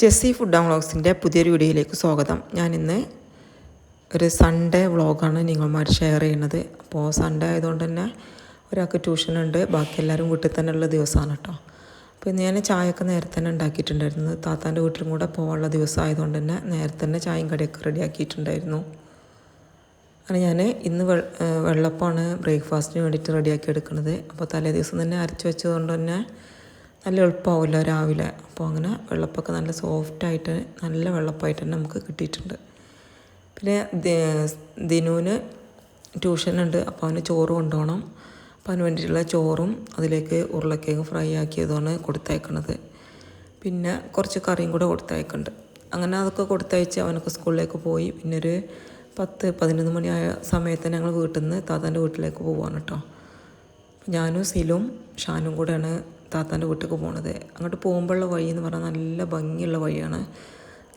Jessy food and വ്ളോഗ്സിന്റെ പുതിയൊരു വീഡിയോയിലേക്ക് സ്വാഗതം. ഞാൻ ഇന്ന് ഒരു സൺഡേ വ്ളോഗാണ് നിങ്ങളുമായിട്ട് ഷെയർ ചെയ്യുന്നത്. അപ്പോൾ സൺഡേ ആയതുകൊണ്ട് തന്നെ ഒരാൾക്ക് ട്യൂഷൻ ഉണ്ട്. ബാക്കി എല്ലാവരും വീട്ടിൽ തന്നെ ഉള്ള ദിവസമാണ് കേട്ടോ. അപ്പോൾ ഞാൻ ചായയൊക്കെ നേരത്തെ തന്നെ ഉണ്ടാക്കിയിട്ടുണ്ടായിരുന്നു. താത്താന്റെ വീട്ടിലും കൂടെ പോകാനുള്ള ദിവസം ആയതുകൊണ്ട് തന്നെ നേരത്തെ തന്നെ ചായയും കടിയൊക്കെ റെഡിയാക്കിയിട്ടുണ്ടായിരുന്നു അങ്ങനെ ഞാൻ ഇന്ന് വെള്ളപ്പമാണ് ബ്രേക്ക്ഫാസ്റ്റിന് വേണ്ടിയിട്ട് റെഡിയാക്കി എടുക്കുന്നത്. അപ്പോൾ തലേ ദിവസം തന്നെ അരച്ച് വെച്ചതുകൊണ്ട് തന്നെ നല്ല എളുപ്പമാവില്ല രാവിലെ. അപ്പോൾ അങ്ങനെ വെള്ളപ്പൊക്കെ നല്ല സോഫ്റ്റായിട്ട് നല്ല വെള്ളപ്പായിട്ട് തന്നെ നമുക്ക് കിട്ടിയിട്ടുണ്ട്. പിന്നെ ദിനുവിന് ട്യൂഷനുണ്ട്. അപ്പോൾ അവന് ചോറ് കൊണ്ടുപോകണം. അപ്പോൾ അതിന് വേണ്ടിയിട്ടുള്ള ചോറും അതിലേക്ക് ഉരുളക്കിഴങ്ങ് ഫ്രൈ ആക്കിയതാണ് കൊടുത്തയക്കണത്. പിന്നെ കുറച്ച് കറിയും കൂടെ കൊടുത്തയക്കുന്നുണ്ട്. അങ്ങനെ അതൊക്കെ കൊടുത്തയച്ച് അവനൊക്കെ സ്കൂളിലേക്ക് പോയി. പിന്നെ ഒരു പത്ത് പതിനൊന്ന് മണിയായ സമയത്ത് ഞങ്ങൾ വീട്ടിൽ നിന്ന് താത്താന്റെ വീട്ടിലേക്ക് പോവാണ് കേട്ടോ. ഞാനും സിലും ഷാനും കൂടെയാണ് താത്താന്റെ വീട്ടിലേക്ക് പോണത്. അങ്ങോട്ട് പോകുമ്പോഴുള്ള വഴി എന്ന് പറഞ്ഞാൽ നല്ല ഭംഗിയുള്ള വഴിയാണ്.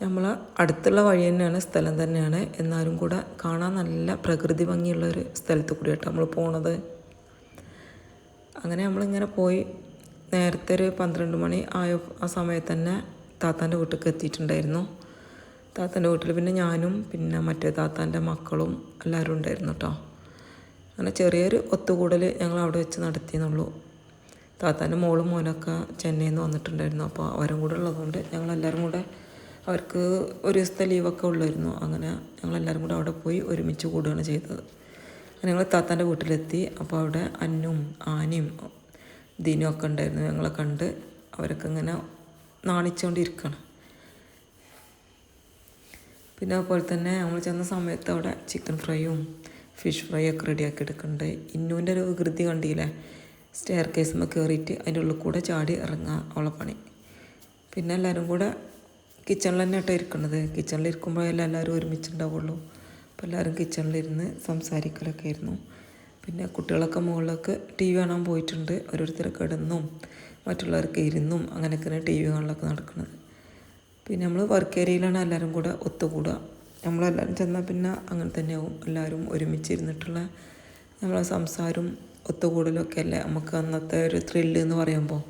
നമ്മൾ അടുത്തുള്ള വഴി തന്നെയാണ് സ്ഥലം തന്നെയാണ്. എന്നാലും കൂടെ കാണാൻ നല്ല പ്രകൃതി ഭംഗിയുള്ള ഒരു സ്ഥലത്ത് കൂടി കേട്ടോ നമ്മൾ പോണത്. അങ്ങനെ നമ്മളിങ്ങനെ പോയി നേരത്തെ ഒരു പന്ത്രണ്ട് മണി ആയ ആ സമയത്ത് തന്നെ താത്താന്റെ വീട്ടിലേക്ക് എത്തിയിട്ടുണ്ടായിരുന്നു. താത്താന്റെ വീട്ടിൽ പിന്നെ ഞാനും പിന്നെ മറ്റേ താത്താന്റെ മക്കളും എല്ലാവരും ഉണ്ടായിരുന്നു കേട്ടോ. അങ്ങനെ ചെറിയൊരു ഒത്തുകൂടൽ ഞങ്ങൾ അവിടെ വെച്ച് നടത്തിയെന്നുള്ളൂ. താത്താന്റെ മോളും മോനൊക്കെ ചെന്നൈയിൽ നിന്ന് വന്നിട്ടുണ്ടായിരുന്നു. അപ്പോൾ അവരും കൂടെ ഉള്ളതുകൊണ്ട് ഞങ്ങളെല്ലാവരും കൂടെ അവർക്ക് ഒരു ദിവസത്തെ ലീവൊക്കെ ഉള്ളായിരുന്നു. അങ്ങനെ ഞങ്ങളെല്ലാവരും കൂടെ അവിടെ പോയി ഒരുമിച്ച് കൂടുകയാണ് ചെയ്തത്. ഞങ്ങൾ താത്താന്റെ വീട്ടിലെത്തി. അപ്പോൾ അവിടെ അന്നും ആനയും ദീനും ഒക്കെ ഉണ്ടായിരുന്നു. ഞങ്ങളെ കണ്ട് അവരൊക്കെ ഇങ്ങനെ നാണിച്ചുകൊണ്ടിരിക്കണം പിന്നെ അതുപോലെ തന്നെ നമ്മൾ ചെന്ന സമയത്ത് അവിടെ ചിക്കൻ ഫ്രൈയും ഫിഷ് ഫ്രൈ ഒക്കെ റെഡിയാക്കി എടുക്കണ്ടേ ഇന്നുവിന്റെ ഒരു വികൃതി കണ്ടില്ലേ? സ്റ്റെയർ കേസുമ്പോൾ കയറിയിട്ട് അതിന്റെ ഉള്ളിൽ കൂടെ ചാടി ഇറങ്ങുക അവളെ പണി. പിന്നെ എല്ലാവരും കൂടെ കിച്ചണിൽ തന്നെ ആട്ടോ ഇരിക്കുന്നത് കിച്ചണിൽ ഇരിക്കുമ്പോഴല്ലേ എല്ലാവരും ഒരുമിച്ചുണ്ടാവുള്ളൂ. അപ്പോൾ എല്ലാവരും കിച്ചണിലിരുന്ന് സംസാരിക്കലൊക്കെ ആയിരുന്നു. പിന്നെ കുട്ടികളൊക്കെ മുകളിലൊക്കെ ടി വി കാണാൻ പോയിട്ടുണ്ട്. ഓരോരുത്തർ കിടന്നും മറ്റുള്ളവർക്ക് ഇരുന്നും അങ്ങനെയൊക്കെയാണ് ടി വി കാണലൊക്കെ നടക്കുന്നത് പിന്നെ നമ്മൾ വർക്ക് ഏരിയയിലാണ് എല്ലാവരും കൂടെ ഒത്തുകൂടുക നമ്മളെല്ലാവരും ചെന്നാൽ പിന്നെ അങ്ങനെ തന്നെയാവും. എല്ലാവരും ഒരുമിച്ചിരുന്നിട്ടുള്ള നമ്മളെ സംസാരവും ഒത്തുകൂടലൊക്കെ അല്ലേ നമുക്ക് അന്നത്തെ ഒരു ത്രില്ല് എന്ന് പറയുമ്പോൾ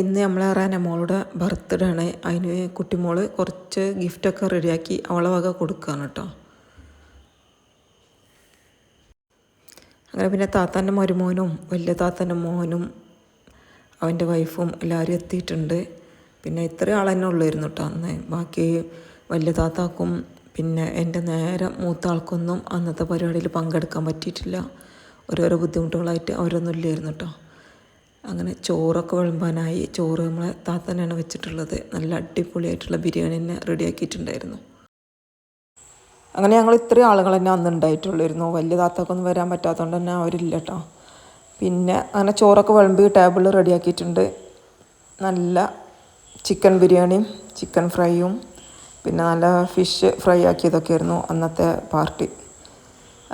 ഇന്ന് നമ്മളെ റന മോളുടെ ബർത്ത്ഡേ ആണ്. അതിന് കുട്ടിമോൾ കുറച്ച് ഗിഫ്റ്റൊക്കെ റെഡിയാക്കി അവളെ വക കൊടുക്കുകയാണ് കേട്ടോ അങ്ങനെ പിന്നെ താത്താന്റെ മരുമോനും വലിയ താത്താന്റെ മോനും അവന്റെ വൈഫും എല്ലാവരും എത്തിയിട്ടുണ്ട്. പിന്നെ ഇത്ര ആൾ തന്നെ ഉള്ളായിരുന്നു കേട്ടോ അന്ന്. ബാക്കി വലിയ താത്താക്കും പിന്നെ എന്റെ നേരെ മൂത്ത ആൾക്കൊന്നും അന്നത്തെ പരിപാടിയിൽ പങ്കെടുക്കാൻ പറ്റിയിട്ടില്ല. ഓരോരോ ബുദ്ധിമുട്ടുകളായിട്ട് അവരൊന്നും ഇല്ലായിരുന്നു കേട്ടോ അങ്ങനെ ചോറൊക്കെ വിളമ്പാനായി ചോറ് നമ്മളെ താത്തനാണ് വെച്ചിട്ടുള്ളത്. നല്ല അടിപൊളിയായിട്ടുള്ള ബിരിയാണി തന്നെ റെഡിയാക്കിയിട്ടുണ്ടായിരുന്നു അങ്ങനെ ഞങ്ങൾ ഇത്രയും ആളുകൾ തന്നെ അന്ന് ഉണ്ടായിട്ടുള്ളായിരുന്നു. വലിയ താത്തക്കൊന്നും വരാൻ പറ്റാത്തതുകൊണ്ട് തന്നെ അവരില്ല കേട്ടോ പിന്നെ അങ്ങനെ ചോറൊക്കെ വിളമ്പി ടേബിൾ റെഡിയാക്കിയിട്ടുണ്ട് നല്ല ചിക്കൻ ബിരിയാണിയും ചിക്കൻ ഫ്രൈയും പിന്നെ നല്ല ഫിഷ് ഫ്രൈ ആക്കിയതൊക്കെ ആയിരുന്നു അന്നത്തെ പാർട്ടി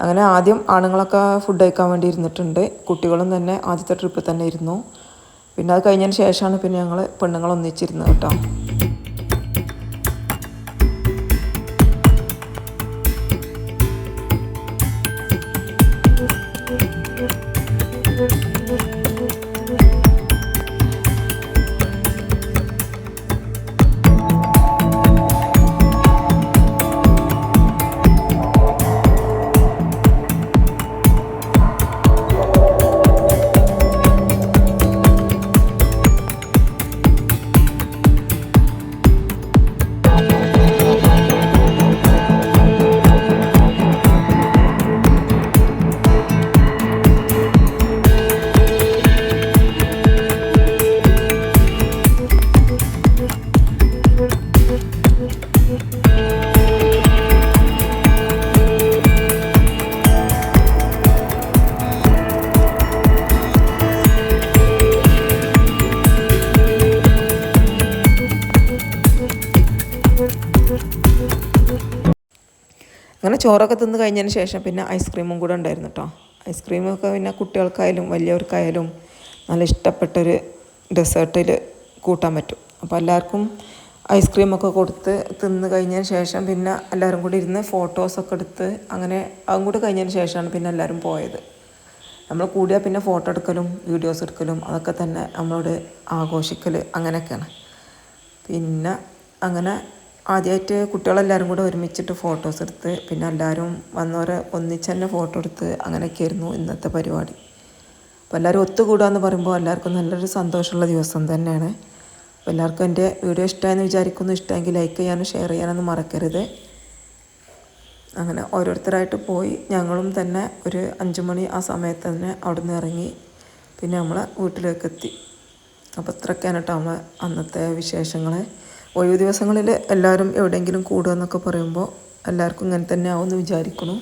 അങ്ങനെ ആദ്യം ആണുങ്ങളൊക്കെ ഫുഡ് കഴിക്കാൻ വേണ്ടി ഇരുന്നിട്ടുണ്ട്. കുട്ടികളും തന്നെ ആദ്യത്തെ ട്രിപ്പിൽ തന്നെ ഇരുന്നു. പിന്നെ അത് കഴിഞ്ഞതിന് ശേഷമാണ് പിന്നെ ഞങ്ങൾ പെണ്ണുങ്ങൾ ഒന്നിച്ചിരുന്നത് കേട്ടോ. അങ്ങനെ ചോറൊക്കെ തിന്ന് കഴിഞ്ഞതിന് ശേഷം പിന്നെ ഐസ്ക്രീമും കൂടെ ഉണ്ടായിരുന്നു കേട്ടോ ഐസ്ക്രീമൊക്കെ പിന്നെ കുട്ടികൾക്കായാലും വലിയവർക്കായാലും നല്ല ഇഷ്ടപ്പെട്ടൊരു ഡെസേർട്ടിൽ കൂട്ടാൻ പറ്റും. അപ്പോൾ എല്ലാവർക്കും ഐസ്ക്രീമൊക്കെ കൊടുത്ത് തിന്ന് കഴിഞ്ഞതിന് ശേഷം പിന്നെ എല്ലാവരും കൂടി ഇരുന്ന് ഫോട്ടോസൊക്കെ എടുത്ത് അങ്ങനെ അതും കൂടി കഴിഞ്ഞതിന് ശേഷമാണ് പിന്നെ എല്ലാവരും പോയത്. നമ്മൾ കൂടിയാൽ പിന്നെ ഫോട്ടോ എടുക്കലും വീഡിയോസ് എടുക്കലും അതൊക്കെ തന്നെ നമ്മളോട് ആഘോഷിക്കൽ അങ്ങനെയൊക്കെയാണ്. പിന്നെ അങ്ങനെ ആദ്യമായിട്ട് കുട്ടികളെല്ലാവരും കൂടെ ഒരുമിച്ചിട്ട് ഫോട്ടോസ് എടുത്ത് പിന്നെ എല്ലാവരും വന്നവരെ ഒന്നിച്ച് തന്നെ ഫോട്ടോ എടുത്ത് അങ്ങനെയൊക്കെയായിരുന്നു ഇന്നത്തെ പരിപാടി. അപ്പോൾ എല്ലാവരും ഒത്തുകൂടുക എന്ന് പറയുമ്പോൾ എല്ലാവർക്കും നല്ലൊരു സന്തോഷമുള്ള ദിവസം തന്നെയാണ്. അപ്പോൾ എല്ലാവർക്കും എന്റെ വീഡിയോ ഇഷ്ടമായെന്ന് വിചാരിക്കുന്നു. ഇഷ്ടമെങ്കിൽ ലൈക്ക് ചെയ്യാനും ഷെയർ ചെയ്യാനൊന്നും മറക്കരുത്. അങ്ങനെ ഓരോരുത്തരായിട്ട് പോയി ഞങ്ങളും തന്നെ ഒരു അഞ്ച് മണി ആ സമയത്ത് തന്നെ അവിടെ നിന്ന് ഇറങ്ങി പിന്നെ നമ്മളെ വീട്ടിലേക്ക് എത്തി. അപ്പോൾ ഇത്രയൊക്കെയാണ് കേട്ടോ അന്നത്തെ വിശേഷങ്ങൾ ഒഴിവ് ദിവസങ്ങളിൽ എല്ലാവരും എവിടെയെങ്കിലും കൂടുക എന്നൊക്കെ പറയുമ്പോൾ എല്ലാവർക്കും ഇങ്ങനെ തന്നെ ആവുമെന്ന് വിചാരിക്കുന്നു.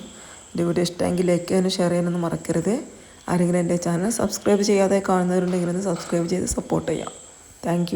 എന്റെ വീഡിയോ ഇഷ്ടമെങ്കിൽ ലൈക്ക് ചെയ്യാനും ഷെയർ ചെയ്യാനൊന്നും മറക്കരുത്. ആരെങ്കിലും എന്റെ ചാനൽ സബ്സ്ക്രൈബ് ചെയ്യാതെ കാണുന്നവരുണ്ടെങ്കിൽ ഒന്ന് സബ്സ്ക്രൈബ് ചെയ്ത് സപ്പോർട്ട് ചെയ്യാം. താങ്ക്